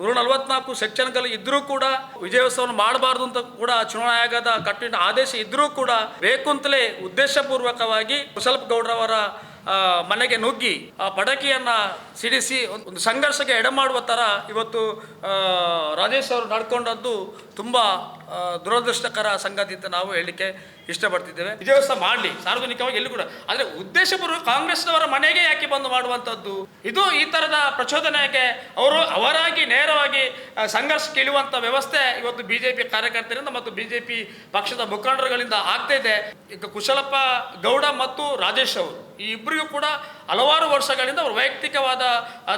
ನೂರ ನಲವತ್ನಾಲ್ಕು ಸೆಕ್ಷನ್ಗಳು ಇದ್ರೂ ಕೂಡ ವಿಜಯೋತ್ಸವವನ್ನು ಮಾಡಬಾರ್ದು ಅಂತ ಕೂಡ ಚುನಾವಣಾ ಆಯೋಗದ ಕಟ್ಟಿನ ಆದೇಶ ಇದ್ರೂ ಕೂಡ ಬೇಕು ಅಂತಲೇ ಉದ್ದೇಶಪೂರ್ವಕವಾಗಿ ಕುಸಲ್ಪ ಗೌಡ್ರವರ ಮನೆಗೆ ನುಗ್ಗಿ ಆ ಪಡಕಿಯನ್ನು ಸಿಡಿಸಿ ಒಂದು ಸಂಘರ್ಷಕ್ಕೆ ಎಡೆಮಾಡುವ ಥರ ಇವತ್ತು ರಾಜೇಶ್ ಅವರು ನಡ್ಕೊಂಡದ್ದು ತುಂಬ ದುರದೃಷ್ಟಕರ ಸಂಗತಿ ಅಂತ ನಾವು ಹೇಳಲಿಕ್ಕೆ ಇಷ್ಟಪಡ್ತಿದ್ದೇವೆ. ವಿಜಯೋತ್ಸವ ಮಾಡಲಿ, ಸಾರ್ವಜನಿಕವಾಗಿ ಎಲ್ಲೂ ಕೂಡ. ಆದರೆ ಉದ್ದೇಶಪೂರ್ವಕ ಕಾಂಗ್ರೆಸ್ನವರ ಮನೆಗೆ ಯಾಕೆ ಬಂದು ಮಾಡುವಂಥದ್ದು? ಇದು ಈ ಥರದ ಪ್ರಚೋದನೆಗೆ ಅವರು ಅವರಾಗಿ ನೇರವಾಗಿ ಸಂಘರ್ಷಕ್ಕೆ ಇಳುವಂಥ ವ್ಯವಸ್ಥೆ ಇವತ್ತು ಬಿ ಜೆ ಪಿ ಕಾರ್ಯಕರ್ತರಿಂದ ಮತ್ತು ಬಿ ಜೆ ಪಿ ಪಕ್ಷದ ಮುಖಂಡರುಗಳಿಂದ ಆಗ್ತಾ ಇದೆ. ಈಗ ಕುಶಲಪ್ಪ ಗೌಡ ಮತ್ತು ರಾಜೇಶ್ ಅವರು, ಈ ಇಬ್ಬರಿಗೂ ಕೂಡ ಹಲವಾರು ವರ್ಷಗಳಿಂದ ಅವ್ರ ವೈಯಕ್ತಿಕವಾದ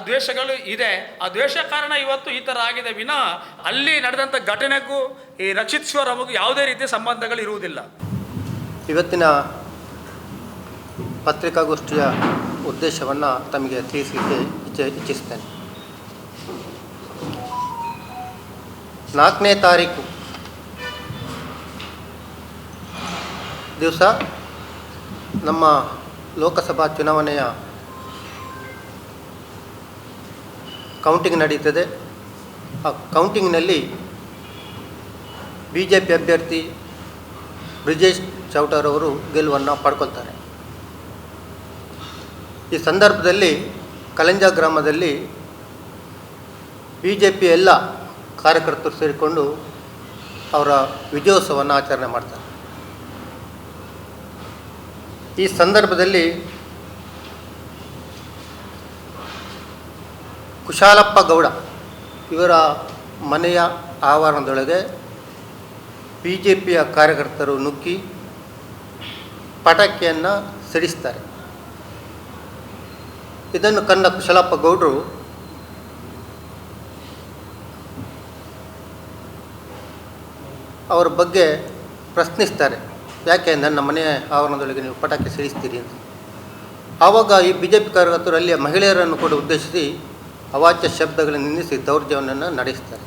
ದ್ವೇಷಗಳು ಇದೆ. ಆ ದ್ವೇಷ ಕಾರಣ ಇವತ್ತು ಈ ಥರ ಆಗಿದೆ ವಿನ. ಅಲ್ಲಿ ನಡೆದಂಥ ಘಟನೆಗೂ ಈ ರಕ್ಷಿತ್ ಸ್ವರಮಗೂ ಯಾವುದೇ ರೀತಿಯ ಸಂಬಂಧಗಳು ಇರುವುದಿಲ್ಲ. ಇವತ್ತಿನ ಪತ್ರಿಕಾಗೋಷ್ಠಿಯ ಉದ್ದೇಶವನ್ನು ತಮಗೆ ತಿಳಿಸಲಿಕ್ಕೆ ಇಚ್ಛೆ ಇಚ್ಛಿಸ್ತೇನೆ. ನಾಲ್ಕನೇ ತಾರೀಕು ದಿವಸ ನಮ್ಮ ಲೋಕಸಭಾ ಚುನಾವಣೆಯ ಕೌಂಟಿಂಗ್ ನಡೀತದೆ. ಆ ಕೌಂಟಿಂಗ್ನಲ್ಲಿ ಬಿ ಜೆ ಪಿ ಅಭ್ಯರ್ಥಿ ಬ್ರಿಜೇಶ್ ಚೌಟರ್ ಅವರು ಗೆಲುವನ್ನು ಪಡ್ಕೊಳ್ತಾರೆ. ಈ ಸಂದರ್ಭದಲ್ಲಿ ಕಲಂಜ ಗ್ರಾಮದಲ್ಲಿ ಬಿ ಜೆ ಪಿ ಎಲ್ಲ ಕಾರ್ಯಕರ್ತರು ಸೇರಿಕೊಂಡು ಅವರ ವಿಜಯೋತ್ಸವವನ್ನು ಆಚರಣೆ ಮಾಡ್ತಾರೆ. ಈ ಸಂದರ್ಭದಲ್ಲಿ ಕುಶಾಲಪ್ಪ ಗೌಡ ಇವರ ಮನೆಯ ಆವರಣದೊಳಗೆ ಬಿ ಜೆ ಪಿಯ ಕಾರ್ಯಕರ್ತರು ನುಗ್ಗಿ ಪಟಾಕಿಯನ್ನು ಸಿಡಿಸ್ತಾರೆ. ಇದನ್ನು ಕಂಡ ಕುಶಲಪ್ಪ ಗೌಡರು ಅವರ ಬಗ್ಗೆ ಪ್ರಶ್ನಿಸ್ತಾರೆ. ಯಾಕೆ ನನ್ನ ಮನೆ ಆವರಣದೊಳಗೆ ನೀವು ಪಟಾಕಿ ಸಿಡಿಸ್ತೀರಿ ಅಂತ. ಆವಾಗ ಈ ಬಿ ಜೆ ಪಿ ಕಾರ್ಯಕರ್ತರು ಅಲ್ಲಿಯ ಮಹಿಳೆಯರನ್ನು ಕೂಡ ಉದ್ದೇಶಿಸಿ ಅವಾಚ್ಯ ಶಬ್ದಗಳನ್ನು ನಿಂದಿಸಿ ದೌರ್ಜನ್ಯವನ್ನು ನಡೆಸ್ತಾರೆ.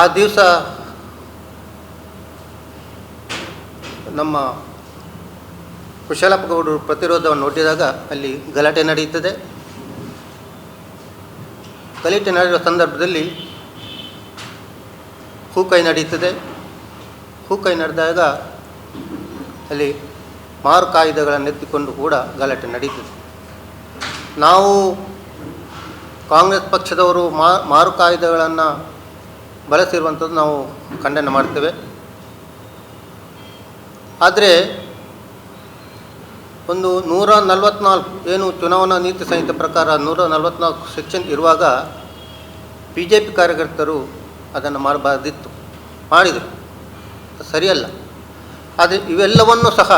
ಆ ದಿವಸ ನಮ್ಮ ಕುಶಲಪ್ಪ ಗೌಡರು ಪ್ರತಿರೋಧವನ್ನು ಒಡ್ಡಿದಾಗ ಅಲ್ಲಿ ಗಲಾಟೆ ನಡೆಯುತ್ತದೆ. ಗಲಾಟೆ ನಡೆಯುವ ಸಂದರ್ಭದಲ್ಲಿ ಹೂಕೈ ನಡೆಯುತ್ತದೆ. ಹೂಕೈ ನಡೆದಾಗ ಅಲ್ಲಿ ಮಾರು ಕಾಯ್ದೆಗಳನ್ನು ಎತ್ತಿಕೊಂಡು ಕೂಡ ಗಲಾಟೆ ನಡೀತದೆ. ನಾವು ಕಾಂಗ್ರೆಸ್ ಪಕ್ಷದವರು ಮಾರು ಕಾಯ್ದೆಗಳನ್ನು ಬಳಸಿರುವಂಥದ್ದು ನಾವು ಖಂಡನೆ ಮಾಡ್ತೇವೆ. ಆದರೆ ಒಂದು ನೂರ ನಲವತ್ನಾಲ್ಕು ಏನು ಚುನಾವಣಾ ನೀತಿ ಸಂಹಿತೆ ಪ್ರಕಾರ ನೂರ ನಲವತ್ನಾಲ್ಕು ಸೆಕ್ಷನ್ ಇರುವಾಗ ಬಿ ಜೆ ಪಿ ಕಾರ್ಯಕರ್ತರು ಅದನ್ನು ಮಾಡಬಾರ್ದಿತ್ತು, ಮಾಡಿದರು. ಸರಿಯಲ್ಲ. ಆದರೆ ಇವೆಲ್ಲವನ್ನು ಸಹ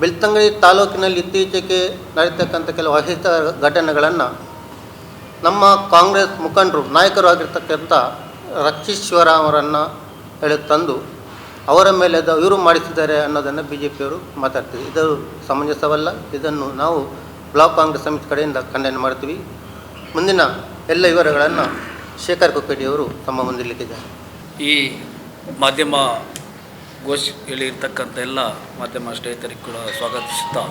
ಬೆಳ್ತಂಗಡಿ ತಾಲೂಕಿನಲ್ಲಿ ಇತ್ತೀಚೆಗೆ ನಡೀತಕ್ಕಂಥ ಕೆಲವು ಅಹಿತ ಘಟನೆಗಳನ್ನು ನಮ್ಮ ಕಾಂಗ್ರೆಸ್ ಮುಖಂಡರು, ನಾಯಕರು ಆಗಿರ್ತಕ್ಕಂಥ ರಕ್ಷೀಶ್ವರ ಅವರನ್ನು ಹೇಳಿ ತಂದು ಅವರ ಮೇಲೆ ಅದು ಇವರು ಮಾಡಿಸಿದ್ದಾರೆ ಅನ್ನೋದನ್ನು ಬಿ ಜೆ ಪಿಯವರು ಮಾತಾಡ್ತೀವಿ ಇದು ಸಮಂಜಸವಲ್ಲ. ಇದನ್ನು ನಾವು ಬ್ಲಾಕ್ ಕಾಂಗ್ರೆಸ್ ಸಮಿತಿ ಕಡೆಯಿಂದ ಖಂಡನೆ ಮಾಡ್ತೀವಿ. ಮುಂದಿನ ಎಲ್ಲ ವಿವರಗಳನ್ನು ಶೇಖರ್ ಕೊಕ್ಕಡಿಯವರು ತಮ್ಮ ಮುಂದಿರಲಿಕ್ಕಿದ್ದಾರೆ ಈ ಮಾಧ್ಯಮ ಗೋಷ್ಠಿಯಲ್ಲಿ ಇರ್ತಕ್ಕಂಥ ಎಲ್ಲ ಮಾಧ್ಯಮ ಸ್ನೇಹಿತರಿಗೆ ಕೂಡ ಸ್ವಾಗತಿಸುತ್ತಾ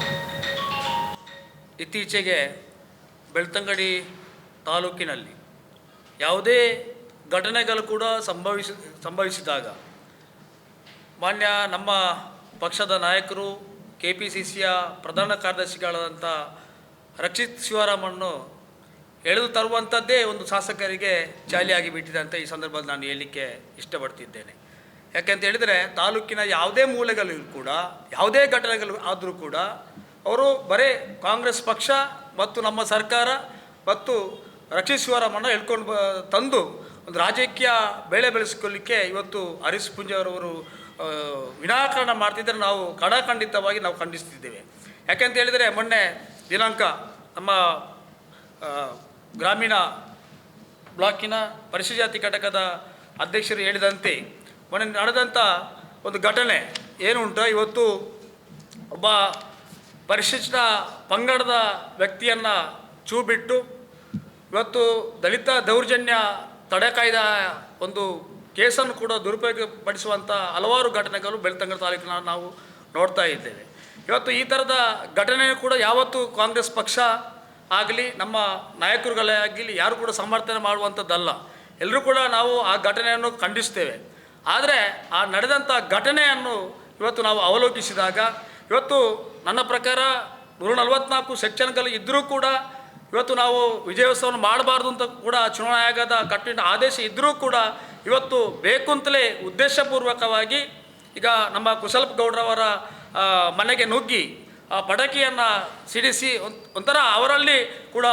ಇತ್ತೀಚೆಗೆ ಬೆಳ್ತಂಗಡಿ ತಾಲೂಕಿನಲ್ಲಿ ಯಾವುದೇ ಘಟನೆಗಳು ಕೂಡ ಸಂಭವಿಸಿ ಸಂಭವಿಸಿದಾಗ ಮಾನ್ಯ ನಮ್ಮ ಪಕ್ಷದ ನಾಯಕರು ಕೆ ಪಿ ಸಿ ಸಿಯ ಪ್ರಧಾನ ಕಾರ್ಯದರ್ಶಿಗಳಾದಂಥ ರಕ್ಷಿತ್ ಶಿವರಾಮನ್ನು ಎಳೆದು ತರುವಂಥದ್ದೇ ಒಂದು ಶಾಸಕರಿಗೆ ಚಾಲಿಯಾಗಿ ಬಿಟ್ಟಿದೆ ಅಂತ ಈ ಸಂದರ್ಭದಲ್ಲಿ ನಾನು ಹೇಳಲಿಕ್ಕೆ ಇಷ್ಟಪಡ್ತಿದ್ದೇನೆ. ಯಾಕೆಂತ ಹೇಳಿದರೆ ತಾಲೂಕಿನ ಯಾವುದೇ ಮೂಲೆಗಳು ಕೂಡ, ಯಾವುದೇ ಘಟನೆಗಳು ಆದರೂ ಕೂಡ ಅವರು ಬರೇ ಕಾಂಗ್ರೆಸ್ ಪಕ್ಷ ಮತ್ತು ನಮ್ಮ ಸರ್ಕಾರ ಮತ್ತು ರಕ್ಷಿಸುವರ ಮನ್ನ ಹೇಳ್ಕೊಂಡು ತಂದು ಒಂದು ರಾಜಕೀಯ ಬೆಳೆ ಬೆಳೆಸಿಕೊಳ್ಳಿಕ್ಕೆ ಇವತ್ತು ಹರೀಶ್ ಪುಂಜವರವರು ವಿನಾಕಾರಣ ಮಾಡ್ತಿದ್ದರೆ. ನಾವು ಕಡಾಖಂಡಿತವಾಗಿ ನಾವು ಖಂಡಿಸ್ತಿದ್ದೇವೆ. ಯಾಕೆಂತ ಹೇಳಿದರೆ ಮೊನ್ನೆ ದಿನಾಂಕ ನಮ್ಮ ಗ್ರಾಮೀಣ ಬ್ಲಾಕಿನ ಪರಿಶಿಷ್ಟ ಜಾತಿ ಘಟಕದ ಅಧ್ಯಕ್ಷರು ಹೇಳಿದಂತೆ ಮೊನ್ನೆ ನಡೆದಂಥ ಒಂದು ಘಟನೆ ಏನು ಉಂಟು ಇವತ್ತು ಒಬ್ಬ ಪರಿಶಿಷ್ಟ ಪಂಗಡದ ವ್ಯಕ್ತಿಯನ್ನು ಚೂ ಬಿಟ್ಟು ಇವತ್ತು ದಲಿತ ದೌರ್ಜನ್ಯ ತಡೆ ಕಾಯ್ದ ಒಂದು ಕೇಸನ್ನು ಕೂಡ ದುರುಪಯೋಗ ಪಡಿಸುವಂಥ ಹಲವಾರು ಘಟನೆಗಳು ಬೆಳ್ತಂಗಡ ತಾಲೂಕಿನ ನಾವು ನೋಡ್ತಾ ಇದ್ದೇವೆ. ಇವತ್ತು ಈ ಥರದ ಘಟನೆ ಕೂಡ ಯಾವತ್ತೂ ಕಾಂಗ್ರೆಸ್ ಪಕ್ಷ ಆಗಲಿ, ನಮ್ಮ ನಾಯಕರುಗಳೇ ಆಗಲಿ, ಯಾರು ಕೂಡ ಸಮರ್ಥನೆ ಮಾಡುವಂಥದ್ದಲ್ಲ ಎಲ್ಲರೂ ಕೂಡ ನಾವು ಆ ಘಟನೆಯನ್ನು ಖಂಡಿಸ್ತೇವೆ. ಆದರೆ ಆ ನಡೆದಂಥ ಘಟನೆಯನ್ನು ಇವತ್ತು ನಾವು ಅವಲೋಕಿಸಿದಾಗ, ಇವತ್ತು ನನ್ನ ಪ್ರಕಾರ ನೂರ ನಲವತ್ನಾಲ್ಕು ಸೆಕ್ಷನ್ಗಳು ಇದ್ದರೂ ಕೂಡ ಇವತ್ತು ನಾವು ವಿಜಯೋತ್ಸವವನ್ನು ಮಾಡಬಾರ್ದು ಅಂತ ಕೂಡ ಚುನಾವಣಾ ಆಯೋಗದ ಕಟ್ಟುನಿಟ್ಟಿನ ಆದೇಶ ಇದ್ದರೂ ಕೂಡ ಇವತ್ತು ಬೇಕು ಅಂತಲೇ ಉದ್ದೇಶಪೂರ್ವಕವಾಗಿ ಈಗ ನಮ್ಮ ಕುಸಲ್ಪ್ ಗೌಡ್ರವರ ಮನೆಗೆ ನುಗ್ಗಿ ಆ ಪಟಾಕಿಯನ್ನು ಸಿಡಿಸಿ ಒಂಥರ ಅವರಲ್ಲಿ ಕೂಡ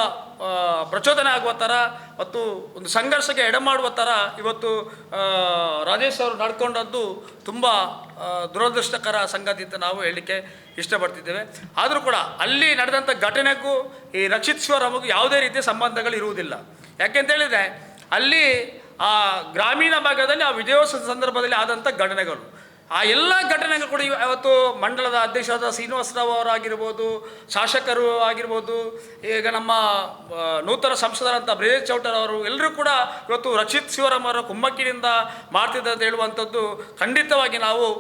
ಪ್ರಚೋದನೆ ಆಗುವ ಥರ ಮತ್ತು ಒಂದು ಸಂಘರ್ಷಕ್ಕೆ ಎಡೆಮಾಡುವ ಥರ ಇವತ್ತು ರಾಜೇಶ್ ಅವರು ನಡ್ಕೊಂಡದ್ದು ತುಂಬ ದುರದೃಷ್ಟಕರ ಸಂಗತಿ ಅಂತ ನಾವು ಹೇಳಲಿಕ್ಕೆ ಇಷ್ಟಪಡ್ತಿದ್ದೇವೆ. ಆದರೂ ಕೂಡ ಅಲ್ಲಿ ನಡೆದಂಥ ಘಟನೆಗೂ ಈ ರಕ್ಷಿತ್ ಶಿವರಾಮಗೂ ಯಾವುದೇ ರೀತಿಯ ಸಂಬಂಧಗಳು ಇರುವುದಿಲ್ಲ. ಯಾಕೆಂತೇಳಿದರೆ ಅಲ್ಲಿ ಆ ಗ್ರಾಮೀಣ ಭಾಗದಲ್ಲಿ, ಆ ವಿಜಯೋತ್ಸವದ ಸಂದರ್ಭದಲ್ಲಿ ಆದಂಥ ಘಟನೆಗಳು. ಆ ಎಲ್ಲ ಘಟನೆಗಳು ಕೂಡ ಇವ- ಇವತ್ತು ಮಂಡಲದ ಅಧ್ಯಕ್ಷರಾದ ಶ್ರೀನಿವಾಸರಾವ್ ಅವರಾಗಿರ್ಬೋದು, ಶಾಸಕರು ಆಗಿರ್ಬೋದು, ಈಗ ನಮ್ಮ ನೂತನ ಸಂಸದರಂಥ ಬ್ರಿಜೇಶ್ ಚೌಟರ್ ಅವರು ಎಲ್ಲರೂ ಕೂಡ ಇವತ್ತು ರಕ್ಷಿತ್ ಶಿವರಾಮ್ ಅವರ ಕುಮ್ಮಕ್ಕಿನಿಂದ ಮಾಡ್ತಿದ್ದ ಅಂತ ಹೇಳುವಂಥದ್ದು ಖಂಡಿತವಾಗಿ ನಾವು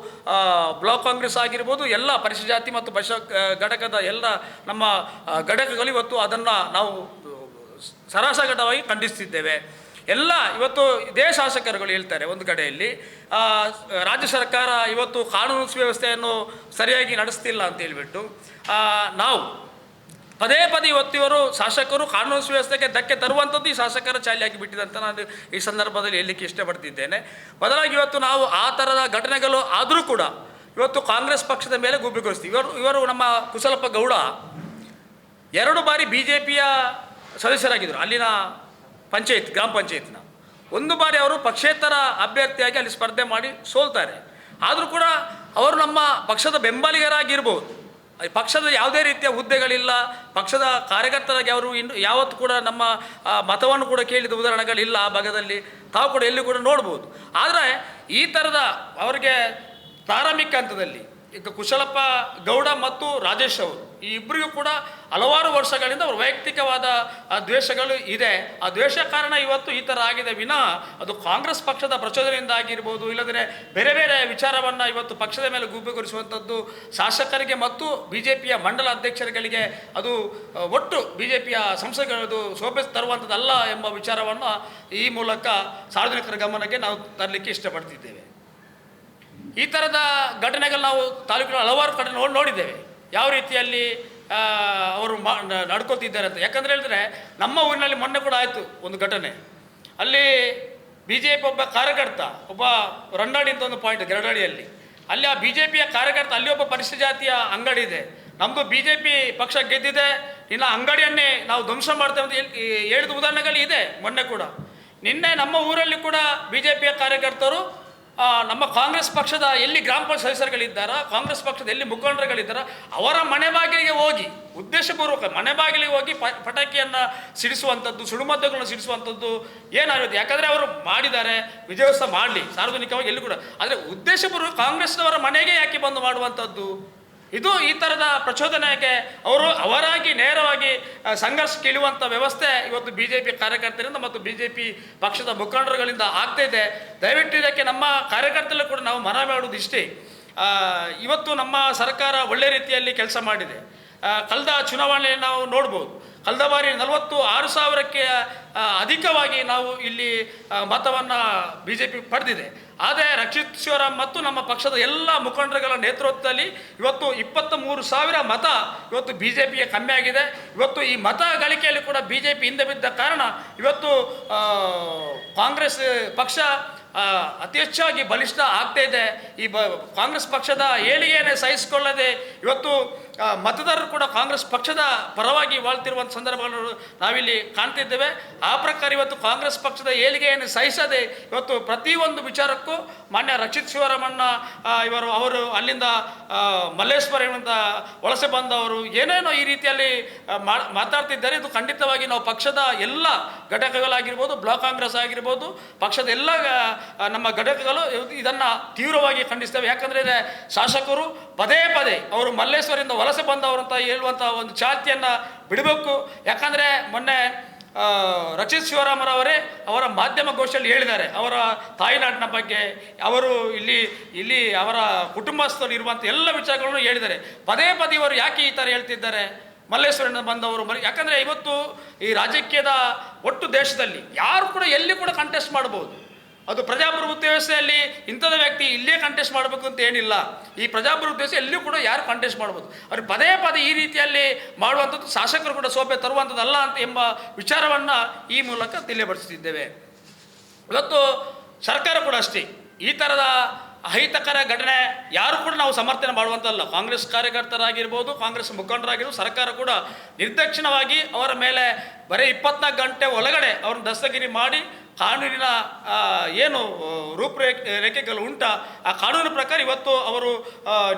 ಬ್ಲಾಕ್ ಕಾಂಗ್ರೆಸ್ ಆಗಿರ್ಬೋದು, ಎಲ್ಲ ಪರಿಶಿಷ್ಟ ಜಾತಿ ಮತ್ತು ಬಶ ಘಟಕದ ಎಲ್ಲ ನಮ್ಮ ಘಟಕಗಳು ಇವತ್ತು ಅದನ್ನು ನಾವು ಸರಾಸಗಟವಾಗಿ ಖಂಡಿಸ್ತಿದ್ದೇವೆ. ಎಲ್ಲ ಇವತ್ತು ಇದೇ ಶಾಸಕರುಗಳು ಹೇಳ್ತಾರೆ ಒಂದು ಕಡೆಯಲ್ಲಿ ರಾಜ್ಯ ಸರ್ಕಾರ ಇವತ್ತು ಕಾನೂನು ಸುವ್ಯವಸ್ಥೆಯನ್ನು ಸರಿಯಾಗಿ ನಡೆಸ್ತಿಲ್ಲ ಅಂತ ಹೇಳಿಬಿಟ್ಟು ನಾವು ಪದೇ ಪದೇ ಇವತ್ತು ಇವರು ಶಾಸಕರು ಕಾನೂನು ಸುವ್ಯವಸ್ಥೆಗೆ ಧಕ್ಕೆ ತರುವಂಥದ್ದು ಈ ಶಾಸಕರ ಚಾಲಿಯಾಗಿ ಬಿಟ್ಟಿದೆ ಅಂತ ನಾನು ಈ ಸಂದರ್ಭದಲ್ಲಿ ಹೇಳಲಿಕ್ಕೆ ಇಷ್ಟಪಡ್ತಿದ್ದೇನೆ. ಬದಲಾಗಿ ಇವತ್ತು ನಾವು ಆ ಥರದ ಘಟನೆಗಳು ಆದರೂ ಕೂಡ ಇವತ್ತು ಕಾಂಗ್ರೆಸ್ ಪಕ್ಷದ ಮೇಲೆ ಗುಬ್ಬಿಗೊಳಿಸ್ತೀವಿ. ಇವರು ಇವರು ನಮ್ಮ ಕುಶಲಪ್ಪ ಗೌಡ ಎರಡು ಬಾರಿ ಬಿ ಜೆ ಪಿಯ ಸದಸ್ಯರಾಗಿದ್ದರು. ಅಲ್ಲಿನ ಪಂಚಾಯತ್, ಗ್ರಾಮ ಪಂಚಾಯತ್ನ. ಒಂದು ಬಾರಿ ಅವರು ಪಕ್ಷೇತರ ಅಭ್ಯರ್ಥಿಯಾಗಿ ಅಲ್ಲಿ ಸ್ಪರ್ಧೆ ಮಾಡಿ ಸೋಲ್ತಾರೆ. ಆದರೂ ಕೂಡ ಅವರು ನಮ್ಮ ಪಕ್ಷದ ಬೆಂಬಲಿಗರಾಗಿರ್ಬೋದು. ಪಕ್ಷದ ಯಾವುದೇ ರೀತಿಯ ಹುದ್ದೆಗಳಿಲ್ಲ, ಪಕ್ಷದ ಕಾರ್ಯಕರ್ತರಾಗಿ ಅವರು ಇನ್ನು ಯಾವತ್ತು ಕೂಡ ನಮ್ಮ ಮತವನ್ನು ಕೂಡ ಕೇಳಿದ ಉದಾಹರಣೆಗಳಿಲ್ಲ ಆ ಭಾಗದಲ್ಲಿ. ತಾವು ಕೂಡ ಎಲ್ಲಿ ಕೂಡ ನೋಡ್ಬೋದು. ಆದರೆ ಈ ಥರದ ಅವರಿಗೆ ಪ್ರಾರಂಭಿಕ ಹಂತದಲ್ಲಿ ಈಗ ಕುಶಲಪ್ಪ ಗೌಡ ಮತ್ತು ರಾಜೇಶ್ ಅವರು, ಈ ಇಬ್ಬರಿಗೂ ಕೂಡ ಹಲವಾರು ವರ್ಷಗಳಿಂದ ಅವರು ವೈಯಕ್ತಿಕವಾದ ದ್ವೇಷಗಳು ಇದೆ. ಆ ದ್ವೇಷ ಕಾರಣ ಇವತ್ತು ಈ ಥರ ಆಗಿದೆ ವಿನಃ. ಅದು ಕಾಂಗ್ರೆಸ್ ಪಕ್ಷದ ಪ್ರಚೋದನೆಯಿಂದ ಆಗಿರ್ಬೋದು ಇಲ್ಲದ್ರೆ ಬೇರೆ ಬೇರೆ ವಿಚಾರವನ್ನು ಇವತ್ತು ಪಕ್ಷದ ಮೇಲೆ ಗುಬ್ಬಿಗೊಳಿಸುವಂಥದ್ದು ಶಾಸಕರಿಗೆ ಮತ್ತು ಬಿ ಜೆ ಪಿಯ ಮಂಡಲ ಅಧ್ಯಕ್ಷರುಗಳಿಗೆ ಅದು ಒಟ್ಟು ಬಿ ಜೆ ಪಿಯ ಸಂಸ್ಥೆಗಳದು ಶೋಭೆ ತರುವಂಥದ್ದಲ್ಲ ಎಂಬ ವಿಚಾರವನ್ನು ಈ ಮೂಲಕ ಸಾರ್ವಜನಿಕರ ಗಮನಕ್ಕೆ ನಾವು ತರಲಿಕ್ಕೆ ಇಷ್ಟಪಡ್ತಿದ್ದೇವೆ. ಈ ಥರದ ಘಟನೆಗಳು ನಾವು ತಾಲೂಕಿನ ಹಲವಾರು ಕಡೆ ನೋಡಿ ನೋಡಿದ್ದೇವೆ. ಯಾವ ರೀತಿಯಲ್ಲಿ ಅವರು ಮಾ ನಡ್ಕೊತಿದ್ದಾರೆ ಅಂತ. ಯಾಕಂದ್ರೆ ಹೇಳಿದ್ರೆ, ನಮ್ಮ ಊರಿನಲ್ಲಿ ಮೊನ್ನೆ ಕೂಡ ಆಯಿತು ಒಂದು ಘಟನೆ. ಅಲ್ಲಿ ಬಿ ಜೆ ಪಿ ಒಬ್ಬ ಕಾರ್ಯಕರ್ತ, ಒಬ್ಬ ರಂಡಾಡಿ ಅಂತ ಒಂದು ಪಾಯಿಂಟ್ ಗರಡಾಡಿಯಲ್ಲಿ ಅಲ್ಲಿ ಆ ಬಿ ಜೆ ಪಿಯ ಕಾರ್ಯಕರ್ತ, ಅಲ್ಲಿ ಒಬ್ಬ ಪರಿಶಿಷ್ಟ ಜಾತಿಯ ಅಂಗಡಿ ಇದೆ. ನಮ್ಮದು ಬಿ ಜೆ ಪಿ ಪಕ್ಷ ಗೆದ್ದಿದೆ, ಇನ್ನು ಅಂಗಡಿಯನ್ನೇ ನಾವು ಧ್ವಂಸ ಮಾಡ್ತೇವೆ ಅಂತ ಹೇಳಿ- ಹೇಳಿದ ಉದಾಹರಣೆಗಳು ಇದೆ ಮೊನ್ನೆ ಕೂಡ. ನಿನ್ನೆ ನಮ್ಮ ಊರಲ್ಲಿ ಕೂಡ ಬಿ ಜೆ ಪಿಯ ಕಾರ್ಯಕರ್ತರು ನಮ್ಮ ಕಾಂಗ್ರೆಸ್ ಪಕ್ಷದ ಎಲ್ಲಿ ಗ್ರಾಮ ಪಂಚಾಯತ್ ಸದಸ್ಯರುಗಳಿದ್ದಾರಾ, ಕಾಂಗ್ರೆಸ್ ಪಕ್ಷದ ಎಲ್ಲಿ ಮುಖಂಡರುಗಳಿದ್ದಾರೋ, ಅವರ ಮನೆ ಬಾಗಿಲಿಗೆ ಹೋಗಿ, ಉದ್ದೇಶಪೂರ್ವಕ ಮನೆ ಬಾಗಿಲಿಗೆ ಹೋಗಿ ಪ, ಪಟಾಕಿಯನ್ನು ಸಿಡಿಸುವಂಥದ್ದು, ಸುಡುಮದ್ದುಗಳನ್ನು ಸಿಡಿಸುವಂಥದ್ದು ಏನಾಗುತ್ತೆ? ಯಾಕಂದರೆ ಅವರು ಮಾಡಿದ್ದಾರೆ, ವಿಜಯೋತ್ಸವ ಮಾಡಲಿ, ಸಾರ್ವಜನಿಕವಾಗಿ ಎಲ್ಲಿ ಕೂಡ. ಆದರೆ ಉದ್ದೇಶಪೂರ್ವಕ ಕಾಂಗ್ರೆಸ್ನವರ ಮನೆಗೆ ಯಾಕೆ ಬಂದು ಮಾಡುವಂಥದ್ದು? ಇದು ಈ ಥರದ ಪ್ರಚೋದನೆಗೆ ಅವರು ಅವರಾಗಿ ನೇರವಾಗಿ ಸಂಘರ್ಷ ಸಂಘರ್ಷಕ್ಕೆ ಇಳುವಂಥ ವ್ಯವಸ್ಥೆ ಇವತ್ತು ಬಿ ಜೆ ಪಿ ಕಾರ್ಯಕರ್ತರಿಂದ ಮತ್ತು ಬಿ ಜೆ ಪಿ ಪಕ್ಷದ ಮುಖಂಡರುಗಳಿಂದ ಆಗ್ತಾ ಇದೆ. ದಯವಿಟ್ಟು ಇದಕ್ಕೆ ನಮ್ಮ ಕಾರ್ಯಕರ್ತರಲ್ಲೂ ಕೂಡ ನಾವು ಮನವಿ ಮಾಡುವುದು ಇಷ್ಟೇ. ಇವತ್ತು ನಮ್ಮ ಸರ್ಕಾರ ಒಳ್ಳೆ ರೀತಿಯಲ್ಲಿ ಕೆಲಸ ಮಾಡಿದೆ. ಕಳೆದ ಚುನಾವಣೆಯಲ್ಲಿ ನಾವು ನೋಡ್ಬೋದು. ಕಳೆದ ಬಾರಿ ನಲವತ್ತು ಆರು ಸಾವಿರಕ್ಕೆ ಅಧಿಕವಾಗಿ ನಾವು ಇಲ್ಲಿ ಮತವನ್ನು ಬಿ ಜೆ ಪಿ ಪಡೆದಿದೆ. ಆದರೆ ರಕ್ಷಿತ್ ಶಿವರಾಮ್ ಮತ್ತು ನಮ್ಮ ಪಕ್ಷದ ಎಲ್ಲ ಮುಖಂಡರುಗಳ ನೇತೃತ್ವದಲ್ಲಿ ಇವತ್ತು ಇಪ್ಪತ್ತ ಮೂರು ಸಾವಿರ ಮತ ಇವತ್ತು ಬಿ ಜೆ ಪಿಗೆ ಕಮ್ಮಿ ಆಗಿದೆ. ಇವತ್ತು ಈ ಮತ ಗಳಿಕೆಯಲ್ಲಿ ಕೂಡ ಬಿ ಜೆ ಪಿ ಹಿಂದೆ ಬಿದ್ದ ಕಾರಣ ಇವತ್ತು ಕಾಂಗ್ರೆಸ್ ಪಕ್ಷ ಅತಿ ಹೆಚ್ಚಾಗಿ ಬಲಿಷ್ಠ ಆಗ್ತಾ ಇದೆ. ಈ ಬ, ಕಾಂಗ್ರೆಸ್ ಪಕ್ಷದ ಏಳಿಗೆಯನ್ನೇ ಸಹಿಸಿಕೊಳ್ಳದೆ ಇವತ್ತು ಮತದಾರರು ಕೂಡ ಕಾಂಗ್ರೆಸ್ ಪಕ್ಷದ ಪರವಾಗಿ ವಾಳ್ತಿರುವಂಥ ಸಂದರ್ಭಗಳನ್ನು ನಾವಿಲ್ಲಿ ಕಾಣ್ತಿದ್ದೇವೆ. ಆ ಪ್ರಕಾರ ಇವತ್ತು ಕಾಂಗ್ರೆಸ್ ಪಕ್ಷದ ಏಳಿಗೆಯನ್ನು ಸಹಿಸದೆ ಇವತ್ತು ಪ್ರತಿಯೊಂದು ವಿಚಾರಕ್ಕೂ ಮಾನ್ಯ ರಕ್ಷಿತ್ ಶಿವರಾಮಣ್ಣ ಇವರು, ಅವರು ಅಲ್ಲಿಂದ ಮಲ್ಲೇಶ್ವರ ಮಲ್ಲೇಶ್ವರದಿಂದ ವಲಸೆ ಬಂದವರು ಏನೇನೋ ಈ ರೀತಿಯಲ್ಲಿ ಮಾತಾಡ್ತಿದ್ದಾರೆ. ಇದು ಖಂಡಿತವಾಗಿ ನಾವು ಪಕ್ಷದ ಎಲ್ಲ ಘಟಕಗಳಾಗಿರ್ಬೋದು, ಬ್ಲಾಕ್ ಕಾಂಗ್ರೆಸ್ ಆಗಿರ್ಬೋದು, ಪಕ್ಷದ ಎಲ್ಲ ನಮ್ಮ ಘಟಕಗಳು ಇದನ್ನು ತೀವ್ರವಾಗಿ ಖಂಡಿಸ್ತೇವೆ. ಯಾಕಂದರೆ ಶಾಸಕರು ಪದೇ ಪದೇ ಅವರು ಮಲ್ಲೇಶ್ವರಿಂದ ವಲಸೆ ಬಂದವರು ಅಂತ ಹೇಳುವಂಥ ಒಂದು ಚಾಲ್ತಿಯನ್ನು ಬಿಡಬೇಕು. ಯಾಕಂದರೆ ಮೊನ್ನೆ ರಚಿತ್ ಶಿವರಾಮರವರೇ ಅವರ ಮಾಧ್ಯಮ ಗೋಷ್ಠಿಯಲ್ಲಿ ಹೇಳಿದ್ದಾರೆ. ಅವರ ತಾಯಿನಾಡಿನ ಬಗ್ಗೆ, ಅವರು ಇಲ್ಲಿ ಇಲ್ಲಿ ಅವರ ಕುಟುಂಬಸ್ಥರು ಇರುವಂಥ ಎಲ್ಲ ವಿಚಾರಗಳನ್ನು ಹೇಳಿದ್ದಾರೆ. ಪದೇ ಪದೇ ಇವರು ಯಾಕೆ ಈ ಥರ ಹೇಳ್ತಿದ್ದಾರೆ? ಮಲ್ಲೇಶ್ವರನ ಬಂದವರು ಮರಿ ಯಾಕಂದರೆ ಇವತ್ತು ಈ ರಾಜಕೀಯದ ಒಟ್ಟು ದೇಶದಲ್ಲಿ ಯಾರು ಕೂಡ ಎಲ್ಲಿ ಕೂಡ ಕಂಟೆಸ್ಟ್ ಮಾಡ್ಬೋದು ಅದು ಪ್ರಜಾಪ್ರಭುತ್ವ ವ್ಯವಸ್ಥೆಯಲ್ಲಿ ಇಂಥದ ವ್ಯಕ್ತಿ ಇಲ್ಲೇ ಕಂಟೆಸ್ಟ್ ಮಾಡಬೇಕು ಅಂತ ಏನಿಲ್ಲ. ಈ ಪ್ರಜಾಪ್ರಭುತ್ವ ವ್ಯವಸ್ಥೆ ಎಲ್ಲಿಯೂ ಕೂಡ ಯಾರು ಕಂಟೆಸ್ಟ್ ಮಾಡ್ಬೋದು. ಅವ್ರು ಪದೇ ಪದೇ ಈ ರೀತಿಯಲ್ಲಿ ಮಾಡುವಂಥದ್ದು ಶಾಸಕರು ಕೂಡ ಸೋಪೆ ತರುವಂಥದ್ದಲ್ಲ ಅಂತ ಎಂಬ ವಿಚಾರವನ್ನು ಈ ಮೂಲಕ ತಿಳಿಯಪಡಿಸುತ್ತಿದ್ದೇವೆ ಇವತ್ತು ಸರ್ಕಾರ ಕೂಡ ಅಷ್ಟೇ. ಈ ಥರದ ಅಹಿತಕರ ಘಟನೆ ಯಾರು ಕೂಡ ನಾವು ಸಮರ್ಥನೆ ಮಾಡುವಂತಲ್ಲ. ಕಾಂಗ್ರೆಸ್ ಕಾರ್ಯಕರ್ತರಾಗಿರ್ಬೋದು, ಕಾಂಗ್ರೆಸ್ ಮುಖಂಡರಾಗಿರ್ಬೋದು, ಸರ್ಕಾರ ಕೂಡ ನಿರ್ದಕ್ಷಿಣವಾಗಿ ಅವರ ಮೇಲೆ ಬರೀ ಇಪ್ಪತ್ನಾಲ್ಕು ಗಂಟೆ ಒಳಗಡೆ ಅವ್ರನ್ನ ದಸ್ತಗಿರಿ ಮಾಡಿ ಕಾನೂನಿನ ಏನು ರೂಪರೇಖೆ, ರೇಖೆಗಳು ಉಂಟ, ಆ ಕಾನೂನಿನ ಪ್ರಕಾರ ಇವತ್ತು ಅವರು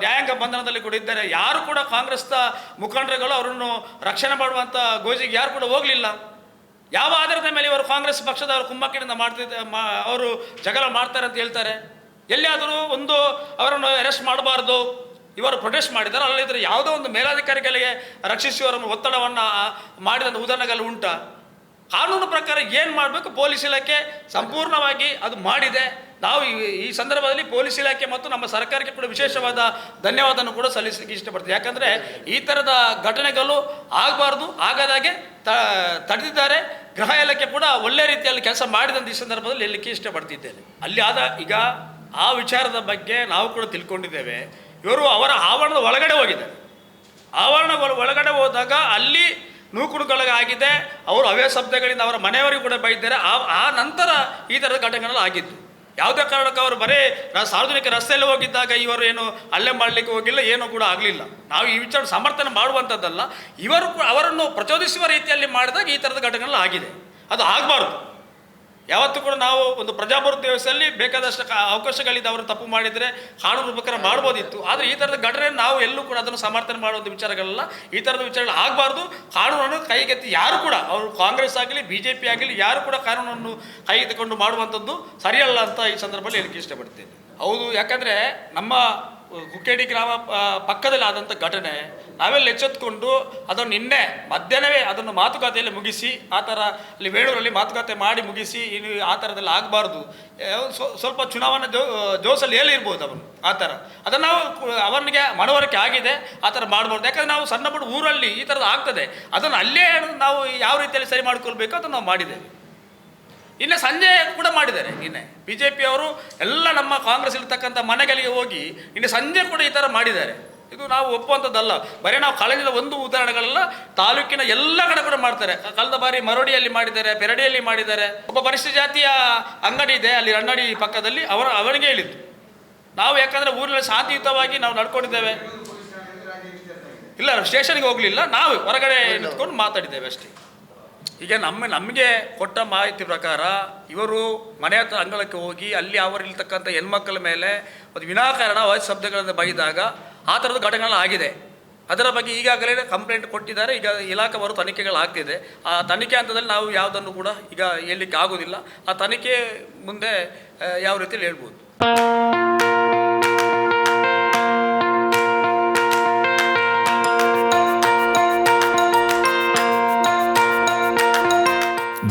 ನ್ಯಾಯಾಂಗ ಬಂಧನದಲ್ಲಿ ಕೂಡ ಇದ್ದಾರೆ. ಯಾರು ಕೂಡ ಕಾಂಗ್ರೆಸ್ನ ಮುಖಂಡರುಗಳು ಅವರನ್ನು ರಕ್ಷಣೆ ಮಾಡುವಂಥ ಗೋಜಿಗೆ ಯಾರು ಕೂಡ ಹೋಗಲಿಲ್ಲ. ಯಾವ ಆಧಾರದ ಮೇಲೆ ಇವರು ಕಾಂಗ್ರೆಸ್ ಪಕ್ಷದವರು ಕುಮ್ಮಕ್ಕಿನಿಂದ ಮಾಡ್ತಿದ್ದ, ಮಾ, ಅವರು ಜಗಳ ಮಾಡ್ತಾರೆ ಅಂತ ಹೇಳ್ತಾರೆ? ಎಲ್ಲಿಯಾದರೂ ಒಂದು ಅವರನ್ನು ಅರೆಸ್ಟ್ ಮಾಡಬಾರ್ದು. ಇವರು ಪ್ರೊಟೆಸ್ಟ್ ಮಾಡಿದ್ದಾರೆ. ಅಲ್ಲಿದ್ದರೆ ಯಾವುದೋ ಒಂದು ಮೇಲಾಧಿಕಾರಿಗಳಿಗೆ ರಕ್ಷಿಸಿ ಅವರನ್ನು ಒತ್ತಡವನ್ನು ಮಾಡಿದಂಥ ಉದಾಹರಣೆಗಳು ಉಂಟಾ. ಕಾನೂನು ಪ್ರಕಾರ ಏನು ಮಾಡಬೇಕು? ಪೊಲೀಸ್ ಇಲಾಖೆ ಸಂಪೂರ್ಣವಾಗಿ ಅದು ಮಾಡಿದೆ. ನಾವು ಈ- ಈ ಸಂದರ್ಭದಲ್ಲಿ ಪೊಲೀಸ್ ಇಲಾಖೆ ಮತ್ತು ನಮ್ಮ ಸರ್ಕಾರಕ್ಕೆ ಕೂಡ ವಿಶೇಷವಾದ ಧನ್ಯವಾದವನ್ನು ಕೂಡ ಸಲ್ಲಿಸಲಿಕ್ಕೆ ಇಷ್ಟಪಡ್ತೀವಿ ಯಾಕಂದರೆ ಈ ಥರದ ಘಟನೆಗಳು ಆಗಬಾರ್ದು ಆಗದಾಗೆ ತ, ತಡೆದಿದ್ದಾರೆ. ಗೃಹ ಇಲಾಖೆ ಕೂಡ ಒಳ್ಳೆ ರೀತಿಯಲ್ಲಿ ಕೆಲಸ ಮಾಡಿದಂಥ ಈ ಸಂದರ್ಭದಲ್ಲಿ ಹೇಳಲಿಕ್ಕೆ ಇಷ್ಟಪಡ್ತಿದ್ದೇನೆ. ಅಲ್ಲಿ ಆದ ಈಗ ಆ ವಿಚಾರದ ಬಗ್ಗೆ ನಾವು ಕೂಡ ತಿಳ್ಕೊಂಡಿದ್ದೇವೆ. ಇವರು ಅವರ ಆವರಣದ ಒಳಗಡೆ ಹೋಗಿದ್ದಾರೆ. ಆವರಣ ಒಳ- ಒಳಗಡೆ ಹೋದಾಗ ಅಲ್ಲಿ ನೂಕುನುಗಳಾಗಿದೆ ಅವರು ಅವೇ ಶಬ್ದಗಳಿಂದ ಅವರ ಮನೆಯವರಿಗೂ ಕೂಡ ಬೈದ್ದಾರೆ ಆ ಆ ನಂತರ ಈ ಥರದ ಘಟನೆಗಳು ಆಗಿದ್ದು. ಯಾವುದೇ ಕಾರಣಕ್ಕೆ ಅವರು ಬರೀ ಸಾರ್ವಜನಿಕ ರಸ್ತೆಯಲ್ಲಿ ಹೋಗಿದ್ದಾಗ ಇವರು ಏನು ಅಲ್ಲೇ ಮಾಡಲಿಕ್ಕೆ ಹೋಗಿಲ್ಲ, ಏನೂ ಕೂಡ ಆಗಲಿಲ್ಲ. ನಾವು ಈ ವಿಚಾರ ಸಮರ್ಥನೆ ಮಾಡುವಂಥದ್ದಲ್ಲ, ಇವರು ಅವರನ್ನು ಪ್ರಚೋದಿಸುವ ರೀತಿಯಲ್ಲಿ ಮಾಡಿದಾಗ ಈ ಥರದ ಘಟನೆಗಳು ಆಗಿದೆ. ಅದು ಆಗಬಾರ್ದು. ಯಾವತ್ತೂ ಕೂಡ ನಾವು ಒಂದು ಪ್ರಜಾಪ್ರಭುತ್ವ ವ್ಯವಸ್ಥೆಯಲ್ಲಿ ಬೇಕಾದಷ್ಟು ಅವಕಾಶಗಳಿದ್ದು ಅವರು ತಪ್ಪು ಮಾಡಿದರೆ ಕಾನೂನು ಪ್ರಕಾರ ಮಾಡ್ಬೋದಿತ್ತು. ಆದರೆ ಈ ಥರದ ಘಟನೆ ನಾವು ಎಲ್ಲೂ ಕೂಡ ಅದನ್ನು ಸಮರ್ಥನೆ ಮಾಡುವಂಥ ವಿಚಾರಗಳಲ್ಲ. ಈ ಥರದ ವಿಚಾರಗಳು ಆಗಬಾರ್ದು. ಕಾನೂನನ್ನು ಕೈಗೆತ್ತಿ ಯಾರು ಕೂಡ, ಅವರು ಕಾಂಗ್ರೆಸ್ ಆಗಲಿ ಬಿ ಜೆ ಪಿ ಆಗಲಿ, ಯಾರು ಕೂಡ ಕಾನೂನನ್ನು ಕೈಗೆತ್ತಿಕೊಂಡು ಮಾಡುವಂಥದ್ದು ಸರಿಯಲ್ಲ ಅಂತ ಈ ಸಂದರ್ಭದಲ್ಲಿ ಹೇಳಕ್ಕೆ ಇಷ್ಟಪಡ್ತೇನೆ. ಹೌದು, ಯಾಕಂದರೆ ನಮ್ಮ ಕುಕ್ಕೇಡಿ ಗ್ರಾಮ ಪಕ್ಕದಲ್ಲಿ ಆದಂಥ ಘಟನೆ. ನಾವೆಲ್ಲ ಎಚ್ಚೆತ್ಕೊಂಡು ಅದನ್ನು ನಿನ್ನೆ ಮಧ್ಯಾಹ್ನವೇ ಅದನ್ನು ಮಾತುಕತೆಯಲ್ಲಿ ಮುಗಿಸಿ, ಆ ಥರ ಅಲ್ಲಿ ವೇಣೂರಲ್ಲಿ ಮಾತುಕತೆ ಮಾಡಿ ಮುಗಿಸಿ, ಇನ್ನು ಆ ಥರದಲ್ಲಿ ಆಗಬಾರ್ದು. ಸ್ವಲ್ಪ ಚುನಾವಣೆ ಜೋ, ಜೋಸಲ್ಲಿ ಹೇಳಿರ್ಬೋದು ಅವನು, ಆ ಥರ. ಅದನ್ನು ನಾವು ಅವನಿಗೆ ಮನವರಿಕೆ ಆಗಿದೆ, ಆ ಥರ ಮಾಡಬಾರ್ದು ಯಾಕಂದರೆ ನಾವು ಸಣ್ಣ ಪುಟ್ಟ ಊರಲ್ಲಿ ಈ ಥರದ್ದು ಆಗ್ತದೆ. ಅದನ್ನು ಅಲ್ಲೇ ನಾವು ಯಾವ ರೀತಿಯಲ್ಲಿ ಸರಿ ಮಾಡ್ಕೊಳ್ಬೇಕು ಅದನ್ನು ನಾವು ಮಾಡಿದ್ದೇವೆ. ಇನ್ನು ಸಂಜೆ ಕೂಡ ಮಾಡಿದ್ದಾರೆ. ನಿನ್ನೆ ಬಿ ಜೆ ಪಿಯವರು ಎಲ್ಲ ನಮ್ಮ ಕಾಂಗ್ರೆಸ್ ಇರ್ತಕ್ಕಂಥ ಮನೆಗಳಿಗೆ ಹೋಗಿ ಇನ್ನು ಸಂಜೆ ಕೂಡ ಈ ಥರ ಮಾಡಿದ್ದಾರೆ. ಇದು ನಾವು ಒಪ್ಪುವಂಥದ್ದಲ್ಲ. ಬರೀ ನಾವು ಕಳೆದ ಒಂದು ಉದಾಹರಣೆಗಳೆಲ್ಲ, ತಾಲೂಕಿನ ಎಲ್ಲ ಕಡೆ ಕೂಡ ಮಾಡ್ತಾರೆ. ಕಳೆದ ಬಾರಿ ಮರೋಡಿಯಲ್ಲಿ ಮಾಡಿದ್ದಾರೆ, ಪೆರಡಿಯಲ್ಲಿ ಮಾಡಿದ್ದಾರೆ. ಒಬ್ಬ ಪರಿಶಿಷ್ಟ ಜಾತಿಯ ಅಂಗಡಿ ಇದೆ, ಅಲ್ಲಿ ಅಂಗಡಿ ಪಕ್ಕದಲ್ಲಿ ಅವರ, ಅವನಿಗೆ ಹೇಳಿದ್ದು. ನಾವು ಯಾಕಂದರೆ ಊರಿನಲ್ಲಿ ಶಾಂತಿಯುತವಾಗಿ ನಾವು ನಡ್ಕೊಂಡಿದ್ದೇವೆ. ಇಲ್ಲ, ಸ್ಟೇಷನ್ಗೆ ಹೋಗಲಿಲ್ಲ, ನಾವು ಹೊರಗಡೆ ನಿಂತ್ಕೊಂಡು ಮಾತಾಡಿದ್ದೇವೆ ಅಷ್ಟೇ. ಈಗ ನಮ್ಮ, ನಮಗೆ ಕೊಟ್ಟ ಮಾಹಿತಿ ಪ್ರಕಾರ ಇವರು ಮನೆ ಹತ್ರ ಅಂಗಳಕ್ಕೆ ಹೋಗಿ ಅಲ್ಲಿ ಅವರಿರ್ತಕ್ಕಂಥ ಹೆಣ್ಮಕ್ಕಳ ಮೇಲೆ ಒಂದು ವಿನಾಕಾರಣ ವಾಯ್ಸ್ ಶಬ್ದಗಳನ್ನು ಬೈದಾಗ ಆ ಥರದ ಘಟನೆಗಳು ಆಗಿದೆ. ಅದರ ಬಗ್ಗೆ ಈಗಾಗಲೇ ಕಂಪ್ಲೇಂಟ್ ಕೊಟ್ಟಿದ್ದಾರೆ. ಈಗ ಇಲಾಖೆವರು ತನಿಖೆಗಳು ಆಗ್ತಿದೆ. ಆ ತನಿಖೆ ಹಂತದಲ್ಲಿ ನಾವು ಯಾವುದನ್ನು ಕೂಡ ಈಗ ಹೇಳಲಿಕ್ಕೆ ಆಗೋದಿಲ್ಲ. ಆ ತನಿಖೆ ಮುಂದೆ ಯಾವ ರೀತಿಯಲ್ಲಿ ಹೇಳ್ಬೋದು.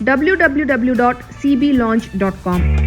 www.cblaunch.com.